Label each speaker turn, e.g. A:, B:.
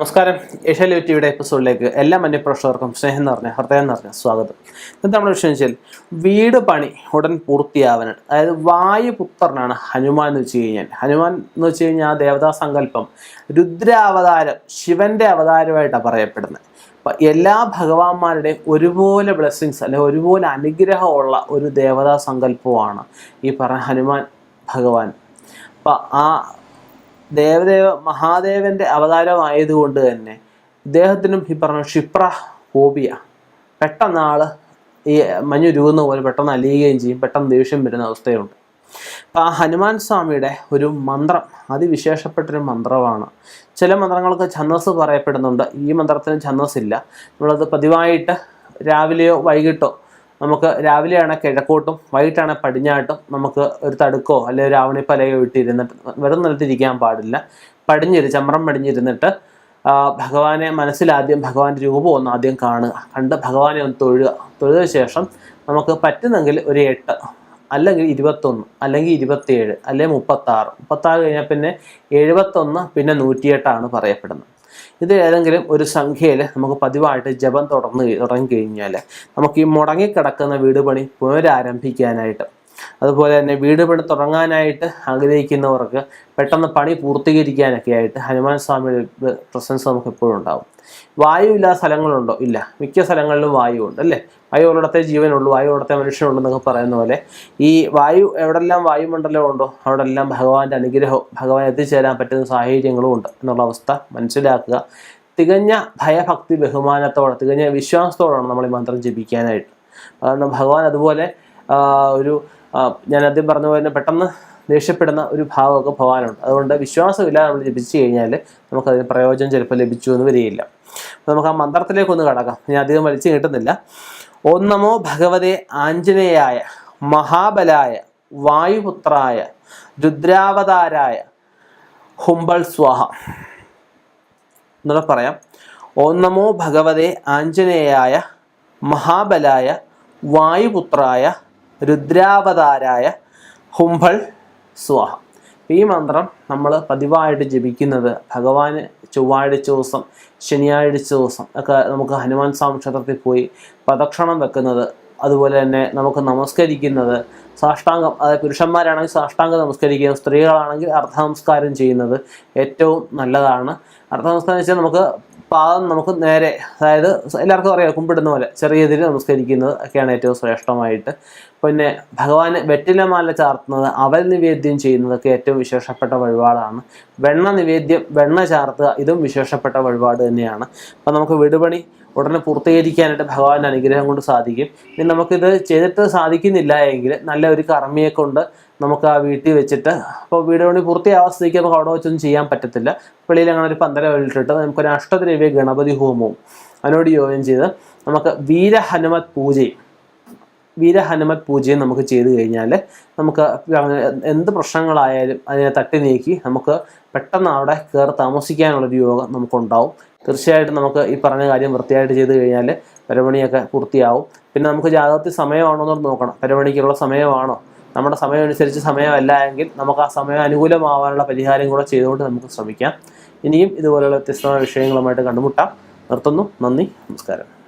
A: നമസ്കാരം. ഏഷ്യാലി ടിവിയുടെ എപ്പിസോഡിലേക്ക് എല്ലാ മന്യപ്രേക്ഷകർക്കും സ്നേഹം നിറഞ്ഞ ഹൃദയം നിറഞ്ഞ സ്വാഗതം. ഇന്നത്തെ നമ്മുടെ വിഷയം വെച്ചാൽ വീട് പണി ഉടൻ പൂർത്തിയാവാനാണ്. അതായത് വായുപുത്രനാണ് ഹനുമാൻ എന്ന് വെച്ച് കഴിഞ്ഞാൽ. ഹനുമാൻ എന്ന് വെച്ച് കഴിഞ്ഞാൽ ആ ദേവതാ സങ്കല്പം രുദ്രാവതാരം ശിവന്റെ അവതാരമായിട്ടാണ് പറയപ്പെടുന്നത്. അപ്പം എല്ലാ ഭഗവാന്മാരുടെയും ഒരുപോലെ ബ്ലെസ്സിങ്സ് അല്ലെങ്കിൽ ഒരുപോലെ അനുഗ്രഹമുള്ള ഒരു ദേവതാ സങ്കല്പമാണ് ഈ പറഞ്ഞ ഹനുമാൻ ഭഗവാൻ. അപ്പം ആ ദേവദേവ മഹാദേവന്റെ അവതാരമായതുകൊണ്ട് തന്നെ ഇദ്ദേഹത്തിനും ഈ പറഞ്ഞ ക്ഷിപ്ര ഹോബിയ പെട്ടെന്ന് ഈ മഞ്ഞുരുകുന്ന പോലെ പെട്ടെന്ന് അലിയുകയും ചെയ്യും പെട്ടെന്ന് ദേഷ്യം വരുന്ന അവസ്ഥയുണ്ട്. അപ്പം ആ ഹനുമാൻ സ്വാമിയുടെ ഒരു മന്ത്രം അതിവിശേഷപ്പെട്ടൊരു മന്ത്രമാണ്. ചില മന്ത്രങ്ങൾക്ക് ഛന്ദസ് പറയപ്പെടുന്നുണ്ട്. ഈ മന്ത്രത്തിന് ഛന്ദസ് ഇല്ല നമ്മളത് പതിവായിട്ട് രാവിലെയോ വൈകിട്ടോ നമുക്ക് രാവിലെയാണ് കിഴക്കോട്ടും വൈകിട്ടാണ് പടിഞ്ഞാട്ടും നമുക്ക് ഒരു തടുക്കോ അല്ലെങ്കിൽ ഒരു ആവണിപ്പലയോ ഇട്ടിരുന്നിട്ട് വെറും നിലത്തിരിക്കാൻ പാടില്ല. പടിഞ്ഞിരു ചമ്രം പടിഞ്ഞിരുന്നിട്ട് ഭഗവാനെ മനസ്സിലാദ്യം ഭഗവാന്റെ രൂപം ഒന്ന് ആദ്യം കാണുക. കണ്ട് ഭഗവാനെ ഒന്ന് തൊഴുക. തൊഴുത ശേഷം നമുക്ക് പറ്റുന്നെങ്കിൽ ഒരു എട്ട് അല്ലെങ്കിൽ ഇരുപത്തൊന്ന് അല്ലെങ്കിൽ ഇരുപത്തിയേഴ് അല്ലെങ്കിൽ മുപ്പത്താറ്. മുപ്പത്താറ് കഴിഞ്ഞാൽ പിന്നെ എഴുപത്തൊന്ന് പിന്നെ നൂറ്റിയെട്ടാണ് പറയപ്പെടുന്നത്. ഇത് ഏതെങ്കിലും ഒരു സംഖ്യയിൽ നമുക്ക് പതിവായിട്ട് ജപം തുടർന്ന് തുടങ്ങി കഴിഞ്ഞാൽ നമുക്ക് ഈ മുടങ്ങിക്കിടക്കുന്ന വീട് പണി പുനരാരംഭിക്കാനായിട്ട് അതുപോലെ തന്നെ വീട് പണി തുടങ്ങാനായിട്ട് ആഗ്രഹിക്കുന്നവർക്ക് പെട്ടെന്ന് പണി പൂർത്തീകരിക്കാനൊക്കെ ആയിട്ട് ഹനുമാൻ സ്വാമിയുടെ പ്രസൻസ് നമുക്ക് എപ്പോഴും ഉണ്ടാവും. വായു ഇല്ലാത്ത സ്ഥലങ്ങളുണ്ടോ? ഇല്ല. മിക്ക സ്ഥലങ്ങളിലും വായു ഉണ്ട് അല്ലേ? വായു ഉള്ളിടത്തെ ജീവനുള്ളൂ വായു ഉള്ളിടത്തെ മനുഷ്യനുള്ളൂ എന്നൊക്കെ പറയുന്ന പോലെ ഈ വായു എവിടെല്ലാം വായുമണ്ഡലം ഉണ്ടോ അവിടെ എല്ലാം ഭഗവാന്റെ അനുഗ്രഹവും ഭഗവാൻ എത്തിച്ചേരാൻ പറ്റുന്ന സാഹചര്യങ്ങളും ഉണ്ട് എന്നുള്ള അവസ്ഥ മനസ്സിലാക്കുക. തികഞ്ഞ ഭയഭക്തി ബഹുമാനത്തോടെ തികഞ്ഞ വിശ്വാസത്തോടാണ് നമ്മൾ ഈ മന്ത്രം ജപിക്കാനായിട്ട്. കാരണം ഭഗവാൻ അതുപോലെ ഒരു ഞാൻ ആദ്യം പറഞ്ഞ പോലെ തന്നെ പെട്ടെന്ന് ദേഷ്യപ്പെടുന്ന ഒരു ഭാവമൊക്കെ ഭവാനുണ്ട് അതുകൊണ്ട് വിശ്വാസമില്ലാതെ നമ്മൾ ജപിച്ചു കഴിഞ്ഞാൽ നമുക്കതിന് പ്രയോജനം ചിലപ്പോൾ ലഭിച്ചു എന്ന് വരികയില്ല. അപ്പോൾ നമുക്ക് ആ മന്ത്രത്തിലേക്ക് ഒന്ന് കടക്കാം. ഞാൻ അധികം വലിച്ചു കിട്ടുന്നില്ല ഓം നമോ ഭഗവതേ ആഞ്ജനേയായ മഹാബലായ വായുപുത്രായ രുദ്രാവതാരായ ഹുംബൾ സ്വാഹ. എന്നുള്ള പറയാം. ഓം നമോ ഭഗവതേ ആഞ്ജനേയായ മഹാബലായ വായുപുത്രായ രുദ്രാവതാരായ ഹുംഭൾ സ്വാഹ. ഈ മന്ത്രം നമ്മൾ പതിവായിട്ട് ജപിക്കുന്നത് ഭഗവാന് ചൊവ്വാഴ്ച ദിവസം ശനിയാഴ്ച ദിവസം ഒക്കെ നമുക്ക് ഹനുമാൻ സ്വാമി ക്ഷേത്രത്തിൽ പോയി പ്രദക്ഷിണം വെക്കുന്നത് അതുപോലെ തന്നെ നമുക്ക് നമസ്കരിക്കുന്നത് സാഷ്ടാംഗം അതായത് പുരുഷന്മാരാണെങ്കിൽ സാഷ്ടാംഗം നമസ്കരിക്കുക സ്ത്രീകളാണെങ്കിൽ അർദ്ധ നമസ്കാരം ചെയ്യുന്നത് ഏറ്റവും നല്ലതാണ്. അർദ്ധ നമസ്കാരം വെച്ചാൽ നമുക്ക് പാദം നമുക്ക് നേരെ അതായത് എല്ലാവർക്കും അറിയാം കുമ്പിടുന്ന പോലെ ചെറിയ ഇതിൽ നമസ്കരിക്കുന്നത് ഒക്കെയാണ് ഏറ്റവും ശ്രേഷ്ഠമായിട്ട്. പിന്നെ ഭഗവാന് വെറ്റിലമാല ചാർത്തുന്നത് അവൽ നിവേദ്യം ചെയ്യുന്നതൊക്കെ ഏറ്റവും വിശേഷപ്പെട്ട വഴിപാടാണ്. വെണ്ണ നിവേദ്യം വെണ്ണ ചാർത്തുക ഇതും വിശേഷപ്പെട്ട വഴിപാട് തന്നെയാണ്. അപ്പം നമുക്ക് വീടുപണി ഉടനെ പൂർത്തീകരിക്കാനായിട്ട് ഭഗവാന്റെ അനുഗ്രഹം കൊണ്ട് സാധിക്കും. ഇനി നമുക്കിത് ചെയ്തിട്ട് സാധിക്കുന്നില്ല എങ്കിൽ നല്ല ഒരു കർമ്മിയെ കൊണ്ട് നമുക്ക് ആ വീട്ടിൽ വെച്ചിട്ട്. അപ്പോൾ വീട് പണി പൂർത്തിയാവാൻ സ്ഥിതിക്ക് നമുക്ക് അവിടെ വെച്ചൊന്നും ചെയ്യാൻ പറ്റത്തില്ല. വെളിയിൽ അങ്ങനെ ഒരു പന്തല വെള്ളിട്ടിട്ട് നമുക്കൊരു അഷ്ടദ്രവ്യ ഗണപതി ഹോമവും അതിനോട് യോഗം ചെയ്ത് നമുക്ക് വീരഹനുമത് പൂജയും വീരഹനുമത് പൂജയും നമുക്ക് ചെയ്തു കഴിഞ്ഞാൽ നമുക്ക് എന്ത് പ്രശ്നങ്ങളായാലും അതിനെ തട്ടി നീക്കി നമുക്ക് പെട്ടെന്ന് അവിടെ കയറി താമസിക്കാനുള്ളൊരു യോഗം നമുക്കുണ്ടാവും. തീർച്ചയായിട്ടും നമുക്ക് ഈ പറഞ്ഞ കാര്യം വൃത്തിയായിട്ട് ചെയ്ത് കഴിഞ്ഞാൽ പരമണിയൊക്കെ പൂർത്തിയാവും. പിന്നെ നമുക്ക് ജാതകത്തിൽ സമയമാണോ എന്ന് നോക്കണം. പരമണിക്കുള്ള സമയമാണോ? നമ്മുടെ സമയം അനുസരിച്ച് സമയമല്ല എങ്കിൽ നമുക്ക് ആ സമയം അനുകൂലമാവാനുള്ള പരിഹാരം കൂടെ ചെയ്തുകൊണ്ട് നമുക്ക് ശ്രമിക്കാം. ഇനിയും ഇതുപോലെയുള്ള വ്യത്യസ്തമായ വിഷയങ്ങളുമായിട്ട് കണ്ടുമുട്ടാം. നിർത്തുന്നു. നന്ദി. നമസ്കാരം.